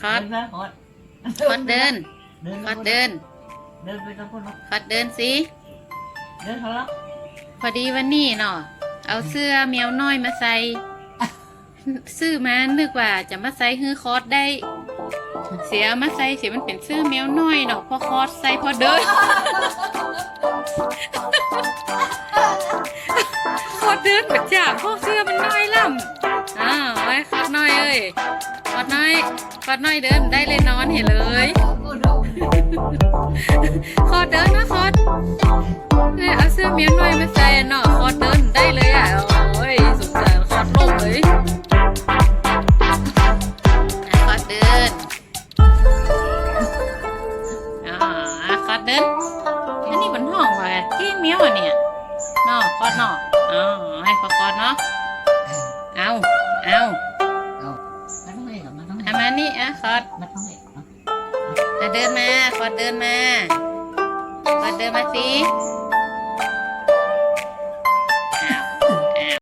คอดเดินนะคอดคอดเดินเดินคอดเดิน เดินไปตรงคนคอดเดินสิ เดินเขาแล้วพอดีวันนี้เนาะเอาเสื้อแมวน้อยมาใส่ซื้อมานึกว่าจะมาใส่ฮือคอดได้ เสียมาใส่เสียมันเป็นเสื้อแมวน้อยเนาะพอคอดใส่พอเดินคอดเดินเหมือนจ่าพวกเสื้อมันน้อยล่ำอ้าวไว้คอดน้อยเอ้ยคอ ดน้อยคอดน้อยเดินได้เลยนอนเห็นเลยคอดเดินนะคอดเนี่ยเอาเสื้อเมียน้อยมาใส่เนาะคอดเดินได้เลยอะโอ้ยสงสารคอดลกเลยคอดเดินอ่าคอดเดินอันนี้มันห้องว่าจี้เมียวอะเนี่ยเนาะคอดเนาะอ๋อให้คอดเนาะเอาเอา นต้องเอเอากมานี่อะคอดมันต้องเอกเนาะอะเดินมาคอดเดินมาคอดเดินมาสิ